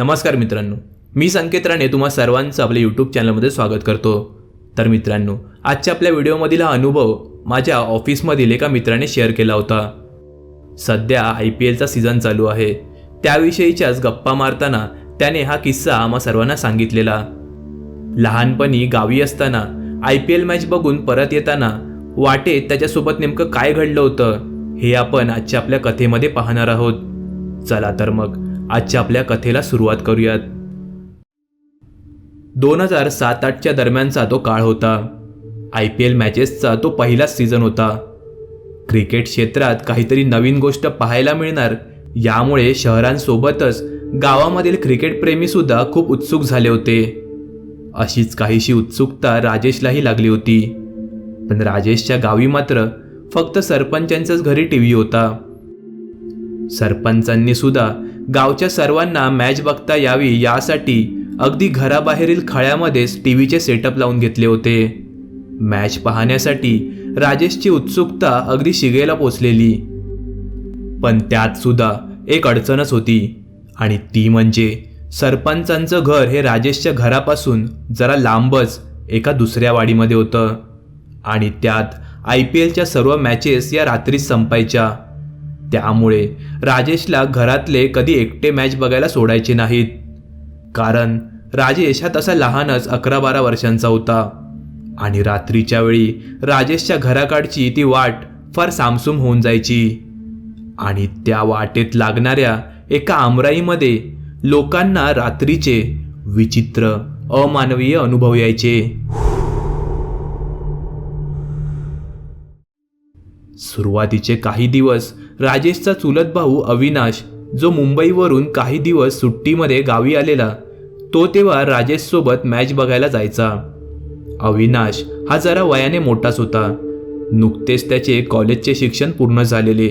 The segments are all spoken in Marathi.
नमस्कार मित्रांनो मी संकेत राणे तुम्हा सर्वांचं आपल्या यूट्यूब चॅनलमध्ये स्वागत करतो. तर मित्रांनो आजच्या आपल्या व्हिडिओमधील हा अनुभव माझ्या ऑफिसमधील एका मित्राने शेअर केला होता. सध्या आय पी एलचा सीझन चालू आहे. त्याविषयीच्याच गप्पा मारताना त्याने हा किस्सा आम्हा सर्वांना सांगितलेला. लहानपणी गावी असताना आय पी एल मॅच बघून परत येताना वाटेत त्याच्यासोबत नेमकं काय घडलं होतं हे आपण आजच्या आपल्या कथेमध्ये पाहणार आहोत. चला तर मग आजच्या आपल्या कथेला सुरुवात करूयात. दोन हजार सात आठच्या दरम्यानचा तो काळ होता. आय पी एल मॅचेसचा तो पहिलाच सीझन होता. क्रिकेट क्षेत्रात काहीतरी नवीन गोष्ट पाहायला मिळणार यामुळे शहरांसोबतच गावामधील क्रिकेटप्रेमीसुद्धा खूप उत्सुक झाले होते. अशीच काहीशी उत्सुकता राजेशलाही लागली होती. पण राजेशच्या गावी मात्र फक्त सरपंचांच्याच घरी टी व्ही होता. सरपंचांनी सुद्धा गावच्या सर्वांना मॅच बघता यावी यासाठी अगदी घराबाहेरील खळ्यामध्येच टी व्हीचे सेटअप लावून घेतले होते. मॅच पाहण्यासाठी राजेशची उत्सुकता अगदी शिगेला पोचलेली. पण त्यात सुद्धा एक अडचणच होती आणि ती म्हणजे सरपंचांचं घर हे राजेशच्या घरापासून जरा लांबच एका दुसऱ्या वाडीमध्ये होतं. आणि त्यात आय पी एलच्या सर्व मॅचेस या रात्रीच संपायच्या. त्यामुळे राजेशला घरातले कधी एकटे मॅच बघायला सोडायचे नाहीत. कारण राजेश हा तसा लहानच अकरा बारा वर्षांचा होता. आणि रात्रीच्या वेळी राजेशच्या घराकडची ती वाट फार सामसूम होऊन जायची. आणि त्या वाटेत लागणाऱ्या एका आमराईमध्ये लोकांना रात्रीचे विचित्र अमानवीय अनुभव यायचे. सुरुवातीचे काही दिवस राजेशचा चुलत भाऊ अविनाश जो मुंबईवरून काही दिवस सुट्टीमध्ये गावी आलेला तो तेव्हा राजेशसोबत मॅच बघायला जायचा. अविनाश हा जरा वयाने मोठाच होता. नुकतेच त्याचे कॉलेजचे शिक्षण पूर्ण झालेले.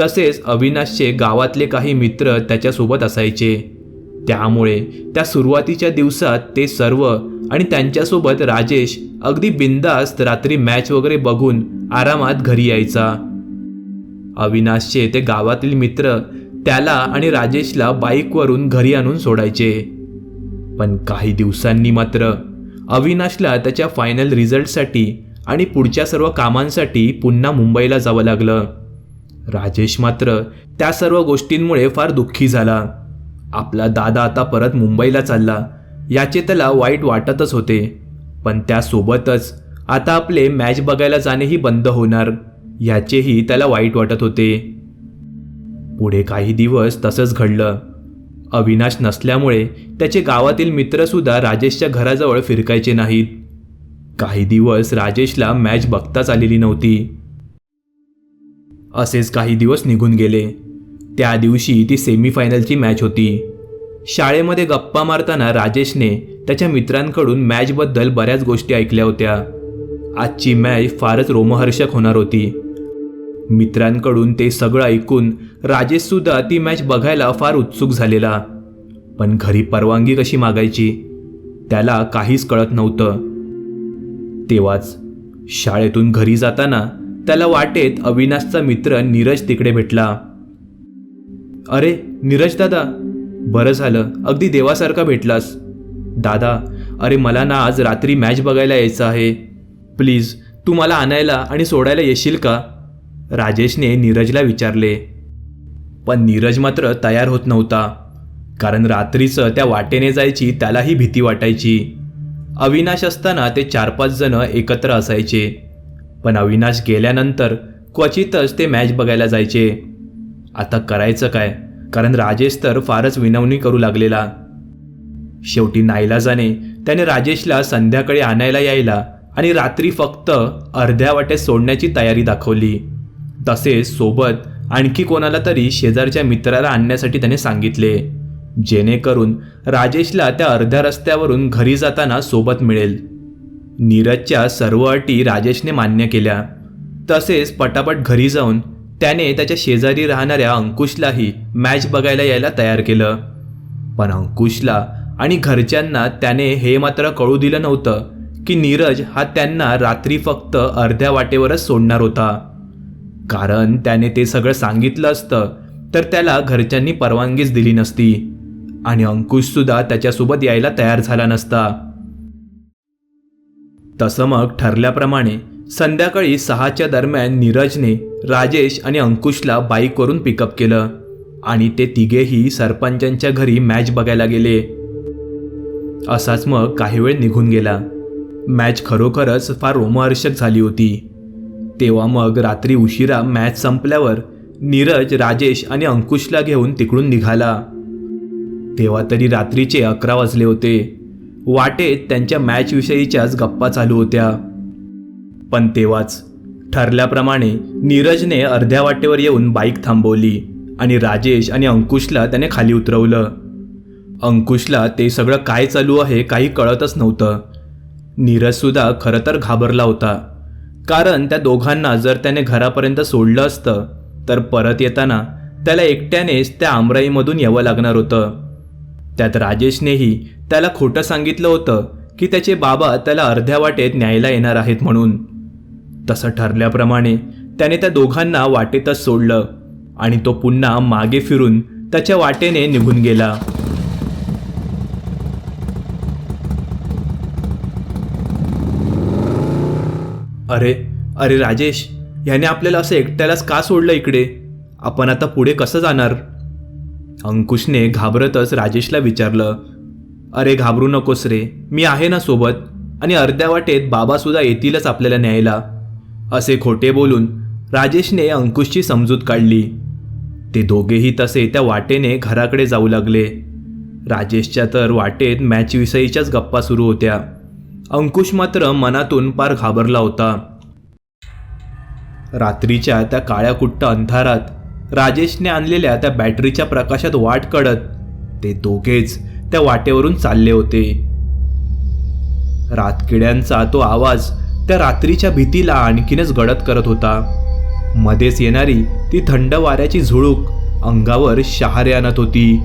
तसेच अविनाशचे गावातले काही मित्र त्याच्यासोबत असायचे. त्यामुळे त्या सुरुवातीच्या दिवसात ते सर्व आणि त्यांच्यासोबत राजेश अगदी बिंदास्त रात्री मॅच वगैरे बघून आरामात घरी यायचा. अविनाशचे ते गावातील मित्र त्याला आणि राजेशला बाईकवरून घरी आणून सोडायचे. पण काही दिवसांनी मात्र अविनाशला त्याच्या फायनल रिझल्टसाठी आणि पुढच्या सर्व कामांसाठी पुन्हा मुंबईला जावं लागलं. राजेश मात्र त्या सर्व गोष्टींमुळे फार दुःखी झाला. आपला दादा आता परत मुंबईला चालला याचे त्याला वाईट वाटतच होते. पण त्यासोबतच आता आपले मॅच बघायला जाणेही बंद होणार. याचेही त्याला वाईट वाटत होते. पुढे काही दिवस तसंच घडलं. अविनाश नसल्यामुळे त्याचे गावातील मित्रसुद्धा राजेशच्या घराजवळ फिरकायचे नाहीत. काही दिवस राजेशला मॅच बघताच आलेली नव्हती. असेच काही दिवस निघून गेले. त्या दिवशी ती सेमीफायनलची मॅच होती. शाळेमध्ये गप्पा मारताना राजेशने त्याच्या मित्रांकडून मॅचबद्दल बऱ्याच गोष्टी ऐकल्या होत्या. आजची मॅच फारच रोमहर्षक होणार होती. मित्रांकडून ते सगळं ऐकून राजेशसुद्धा ती मॅच बघायला फार उत्सुक झालेला. पण घरी परवानगी कशी मागायची? त्याला काहीच कळत नव्हतं. तेव्हाच शाळेतून घरी जाताना त्याला वाटेत अविनाशचा मित्र नीरज तिकडे भेटला. अरे नीरज दादा बरं झालं. अगदी देवासारखा भेटलास. दादा अरे मला ना आज रात्री मॅच बघायला यायचं आहे. प्लीज तू मला आणायला आणि सोडायला येशील का? राजेशने नीरजला विचारले पण नीरज मात्र तयार होत नव्हता कारण रात्रीचं त्या वाटेने जायची त्यालाही भीती वाटायची. अविनाश असताना ते चार पाच जण एकत्र असायचे. पण अविनाश गेल्यानंतर क्वचितच ते मॅच बघायला जायचे. आता करायचं काय? कारण राजेश तर फारच विनवणी करू लागलेला. शेवटी नाईलाजाने त्याने राजेशला संध्याकाळी आणायला यायला आणि रात्री फक्त अर्ध्या वाटेत सोडण्याची तयारी दाखवली. तसेच सोबत आणखी कोणाला तरी शेजारच्या मित्राला आणण्यासाठी त्याने सांगितले. जेणेकरून राजेशला त्या अर्ध्या रस्त्यावरून घरी जाताना सोबत मिळेल. नीरजच्या सर्व अटी राजेशने मान्य केल्या. तसेच पटापट घरी जाऊन त्याने त्याच्या शेजारी राहणाऱ्या अंकुशलाही मॅच बघायला यायला तयार केलं. पण अंकुशला आणि घरच्यांना त्याने हे मात्र कळू दिलं नव्हतं की नीरज हा त्यांना रात्री फक्त अर्ध्या वाटेवरच सोडणार होता. कारण त्याने ते सगळं सांगितलं असतं तर त्याला घरच्यांनी परवानगीच दिली नसती. आणि अंकुशसुद्धा त्याच्यासोबत यायला तयार झाला नसता. तसं मग ठरल्याप्रमाणे संध्याकाळी सहाच्या दरम्यान नीरजने राजेश आणि अंकुशला बाईकवरून पिकअप केलं. आणि ते तिघेही सरपंचांच्या घरी मॅच बघायला गेले. असाच मग काही वेळ निघून गेला. मॅच खरोखरच फार रोमहर्षक झाली होती. तेव्हा मग रात्री उशिरा मॅच संपल्यावर नीरज राजेश आणि अंकुशला घेऊन तिकडून निघाला. तेव्हा तरी रात्रीचे अकरा वाजले होते. वाटेत त्यांच्या मॅचविषयीच्याच गप्पा चालू होत्या. पण तेव्हाच ठरल्याप्रमाणे नीरजने अर्ध्या वाटेवर येऊन बाईक थांबवली आणि राजेश आणि अंकुशला त्याने खाली उतरवलं. अंकुशला ते सगळं काय चालू आहे काही कळतच नव्हतं. नीरजसुद्धा खरं तर घाबरला होता. कारण त्या दोघांना जर त्याने घरापर्यंत सोडलं असतं तर परत येताना त्याला एकट्यानेच त्या आमराईमधून यावं लागणार होतं. त्यात राजेशनेही त्याला खोटं सांगितलं होतं की त्याचे बाबा त्याला अर्ध्या वाटेत न्यायला येणार आहेत म्हणून. तसं ठरल्याप्रमाणे त्याने त्या दोघांना वाटेतच सोडलं आणि तो पुन्हा मागे फिरून त्याच्या वाटेने निघून गेला. अरे अरे राजेश ह्याने आपल्याला असं एकट्यालाच का सोडलं इकडे? आपण आता पुढे कसं जाणार? अंकुशने घाबरतच राजेशला विचारलं अरे घाबरू नकोस रे मी आहे ना सोबत आणि अर्ध्या वाटेत बाबासुद्धा येतीलच आपल्याला न्यायला. असे खोटे बोलून राजेशने अंकुशची समजूत काढली. ते दोघेही तसे त्या वाटेने घराकडे जाऊ लागले. राजेशच्या तर वाटेत मॅचविषयीच्याच गप्पा सुरू होत्या. अंकुश मात्र मनातून पार घाबरला होता. रात्रीच्या त्या काळ्या कुट्ट अंधारात राजेशने आणलेल्या त्या बॅटरीच्या प्रकाशात वाट कडत ते दोघेच त्या वाटेवरून चालले होते. रातकिड्यांचा तो आवाज त्या रात्रीच्या भीतीला आणखीनच गडद करत होता. मध्येच येणारी ती थंड वाऱ्याची झुळूक अंगावर शहारे आणत होती.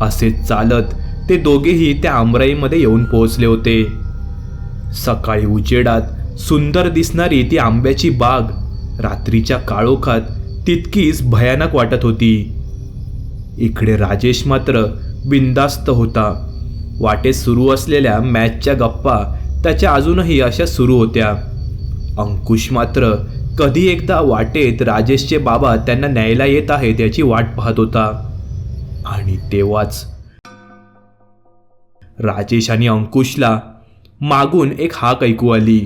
असे चालत ते दोघेही त्या आमराईमध्ये येऊन पोहोचले होते. सकाळी उजेडात सुंदर दिसणारी ती आंब्याची बाग रात्रीच्या काळोखात तितकीच भयानक वाटत होती. इकडे राजेश मात्र बिंदास्त होता. वाटेत सुरू असलेल्या मॅचच्या गप्पा त्याच्या अजूनही अशा सुरू होत्या. अंकुश मात्र कधी एकदा वाटेत राजेशचे बाबा त्यांना न्यायला येत आहेत याची वाट पाहत होता. आणि तेव्हाच राजेश आणि अंकुशला मागून एक हाक ऐकू आली.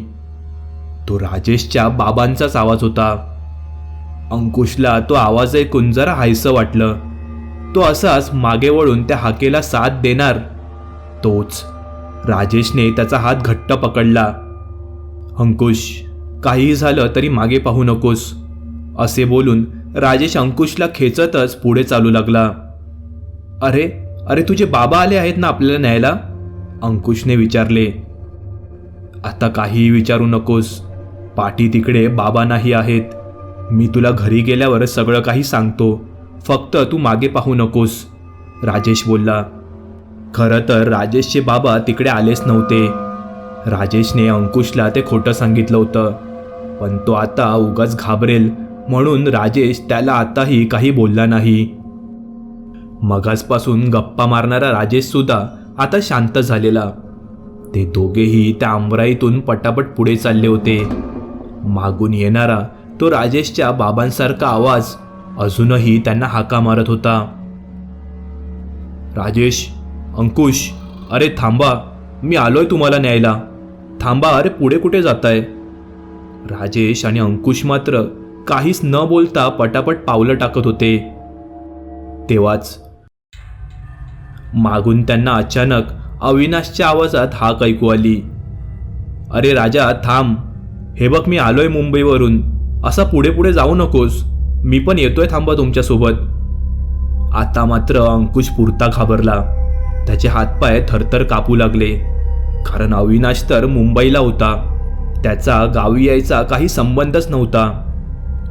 तो राजेशच्या बाबांचाच आवाज होता. अंकुशला तो आवाज ऐकून जरा हायसं वाटलं. तो असाच मागे वळून त्या हाकेला साथ देणार. तोच राजेशने त्याचा हात घट्ट पकडला. अंकुश काहीही झालं तरी मागे पाहू नकोस असे बोलून राजेश अंकुशला खेचतच पुढे चालू लागला. अरे अरे तुझे बाबा आले आहेत ना आपल्याला न्यायला? अंकुशने विचारले. आता काहीही विचारू नकोस. पाठी तिकडे बाबा नाही आहेत. मी तुला घरी गेल्यावर सगळं काही सांगतो. फक्त तू मागे पाहू नकोस. राजेश बोलला. खरं तर राजेशचे बाबा तिकडे आलेच नव्हते. राजेशने अंकुशला ते खोटं सांगितलं होतं. पण तो आता उगाच घाबरेल. म्हणून राजेश त्याला आताही काही बोलला नाही. मगासपासून गप्पा मारणारा राजेश सुद्धा आता शांत झालेला. ते दोघेही त्या आंबराईतून पटापट पुढे चालले होते. मागून येणारा तो राजेशच्या बाबांसारखा आवाज अजूनही त्यांना हाका मारत होता. राजेश अंकुश अरे थांबा मी आलोय तुम्हाला न्यायला. थांबा अरे पुढे कुठे जाताय? राजेश आणि अंकुश मात्र काहीच न बोलता पटापट पावलं टाकत होते. तेव्हाच मागून त्यांना अचानक अविनाशच्या आवाजात हाक ऐकू आली. अरे राजा थांब. हे बघ मी आलोय मुंबईवरून. असा पुढे पुढे जाऊ नकोस. मी पण येतोय थांबा तुमच्यासोबत. आता मात्र अंकुश पुरता घाबरला. त्याचे हातपाय थरथर कापू लागले. कारण अविनाश तर मुंबईला होता. त्याचा गावी यायचा काही संबंधच नव्हता.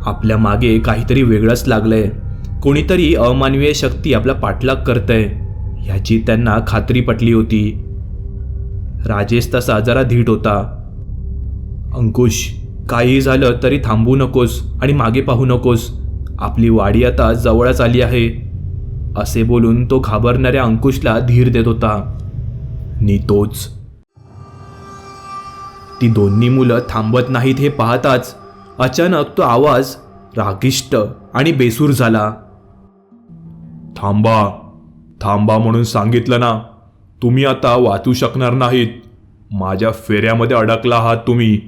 आपल्या मागे काहीतरी वेगळंच लागलंय. कोणीतरी अमानवीय शक्ती आपला पाठलाग करतंय. ह्याची त्यांना खात्री पटली होती. राजेश तसा जरा धीट होता. अंकुश काही झालं तरी थांबू नकोस आणि मागे पाहू नकोस. आपली वाडी आता जवळच आली आहे. असे बोलून तो घाबरणाऱ्या अंकुशला धीर देत होता. नी तोच. ती दोन्ही मुलं थांबत नाहीत हे पाहताच अचानक तो आवाज रागिष्ट आणि बेसूर झाला. थांबा. थांबा म्हणून सांगितलं ना. तुम्ही आता वाचू शकणार नाहीत. माझ्या फेऱ्यामध्ये अडकला आहात तुम्ही.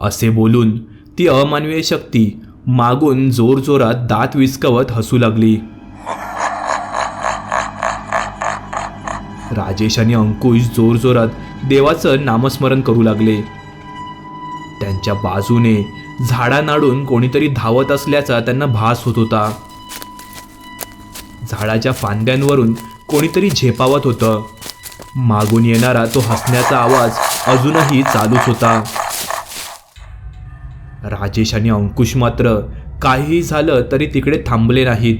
असे बोलून ती अमानवीय शक्ती मागून जोरजोरात दात विस्कवत हसू लागली. राजेश आणि अंकुश जोरजोरात देवाचं नामस्मरण करू लागले. त्यांच्या बाजूने झाडा नाडून कोणीतरी धावत असल्याचा त्यांना भास होत होता. झाडाच्या फांद्यांवरून कोणीतरी झेपावत होतं. मागून येणारा तो हसण्याचा आवाज अजूनही चालूच होता. राजेश आणि अंकुश मात्र काहीही झालं तरी तिकडे थांबले नाहीत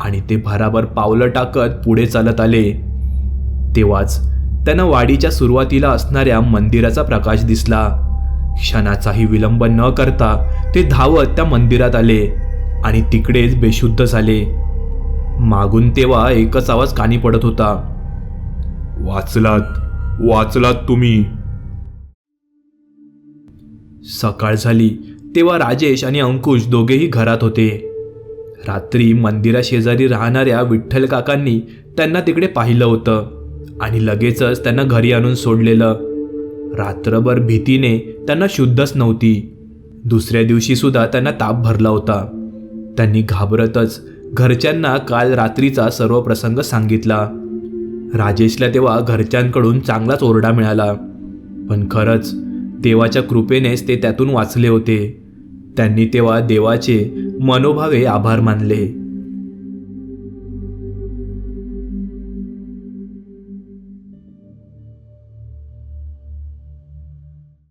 आणि ते भराभर पावलं टाकत पुढे चालत आले. तेव्हाच त्यांना वाडीच्या सुरुवातीला असणाऱ्या मंदिराचा प्रकाश दिसला. क्षणाचाही विलंब न करता ते धावत त्या मंदिरात आले आणि तिकडेच बेशुद्ध झाले. मागून तेव्हा एकच आवाज कानी पडत होता. वाचलात वाचलात तुम्ही. सकाळ झाली तेव्हा राजेश आणि अंकुश दोघेही घरात होते. रात्री मंदिराशेजारी राहणाऱ्या विठ्ठल काकांनी त्यांना तिकडे पाहिलं होतं आणि लगेचच त्यांना घरी आणून सोडलेलं. रात्रभर भीतीने त्यांना शुद्धच नव्हती. दुसऱ्या दिवशी सुद्धा त्यांना ताप भरला होता. त्यांनी घाबरतच घरच्यांना काल रात्रीचा सर्व प्रसंग सांगितला. राजेशला तेव्हा घरच्यांकडून चांगलाच ओरडा मिळाला. पण खरंच देवाच्या कृपेनेच ते त्यातून वाचले होते. त्यांनी तेव्हा देवाचे मनोभावे आभार मानले.